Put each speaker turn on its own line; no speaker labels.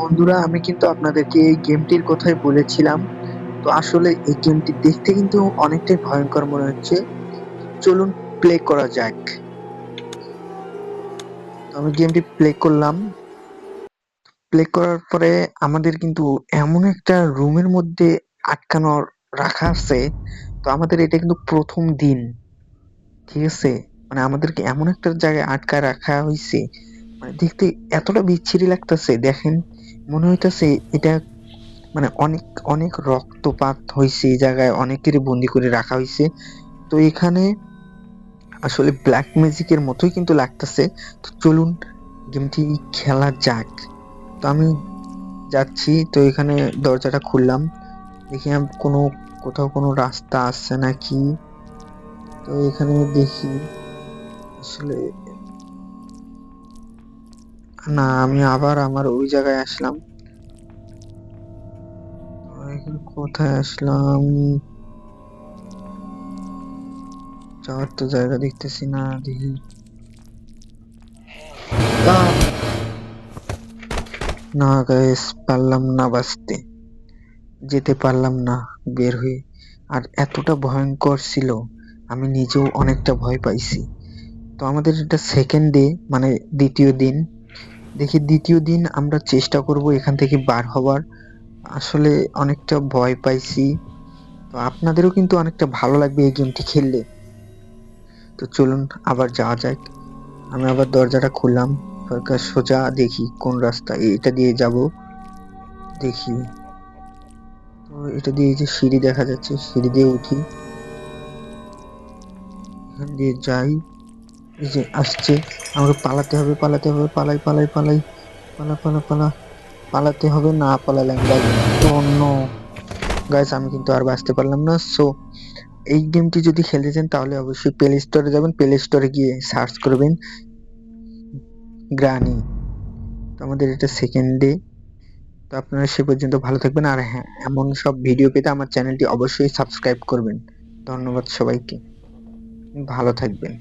বন্ধুরা, আমি কিন্তু আপনাদেরকে এই গেমটির কথাই বলেছিলাম। তো আসলে এই গেমটি দেখতে কিন্তু অনেকটাই ভয়ঙ্কর মনে হচ্ছে। চলুন প্লে করা যাক। তো আমি গেমটি প্লে করলাম। প্লে করার পরে আমাদের কিন্তু এমন একটা রুমের মধ্যে আটকানো রাখা আছে। তো আমাদের এটা কিন্তু প্রথম দিন। ঠিক আছে? মানে আমাদেরকে এমন একটা জায়গায় আটকায় রাখা হয়েছে মানে দেখতে এতটা বিচ্ছিরি লাগতেছে, দেখেন। মনে হইতাছে এটা মানে অনেক অনেক রক্তপাত হয়েছে এই জায়গায়, অনেকের বন্দি করে রাখা হয়েছে তো এখানে আসলে ব্ল্যাক ম্যাজিকের মতোই কিন্তু লাগতেছে। তো চলুন গেমটি খেলা যাক। তো আমি যাচ্ছি, তো এখানে দরজাটা খুললাম। দেখি কোনো, কোথাও কোনো রাস্তা আসছে নাকি? তো এখানে দেখি, আসলে না, আমি আবার আমার ওই জায়গায় আসলাম। কোথায় আসলাম? যাওয়ার তো জায়গা দেখতেছি না, দেখি। না গাইস পারলাম না বাঁচতে। যেতে পারলাম না বের হয়ে। আর এতটা ভয়ঙ্কর ছিল, আমি নিজেও অনেকটা ভয় পাইছি। তো আমাদের এটা সেকেন্ড ডে মানে দ্বিতীয় দিন। দেখি দ্বিতীয় দিন আমরা চেষ্টা করব এখান থেকে বার হওয়ার। আসলে অনেকটা ভয় পাইছি। তো আপনাদেরও কিন্তু অনেকটা ভালো লাগবে এই গেমটি খেললে। তো চলুন আবার যাওয়া যাক। আমি আবার দরজাটা খুললাম। সরকার সোজা দেখি কোন রাস্তা। এটা দিয়ে যাব। দেখি। তো এটা দিয়ে যে সিঁড়ি দেখা যাচ্ছে, সিঁড়ি দিয়ে উঠি। এখান দিয়ে যাই। যে আসছে, আমাকে পালাতে হবে পালাতে হবে, পালাই পালাই পালাই, পালা পালা পালা, পালাতে হবে, না পালালে আমি অন্য গাইস আমি কিন্তু আর বাঁচতে পারলাম না সো এই গেমটি যদি খেলতে চান, তাহলে অবশ্যই প্লে স্টোরে যাবেন প্লে স্টোরে গিয়ে সার্চ করবেন গ্রানি তো আমাদের এটা সেকেন্ড ডে তো আপনারা সে পর্যন্ত ভালো থাকবেন, আর হ্যাঁ এমন সব ভিডিও পেতে আমার চ্যানেলটি অবশ্যই সাবস্ক্রাইব করবেন। ধন্যবাদ সবাইকে। ভালো থাকবেন।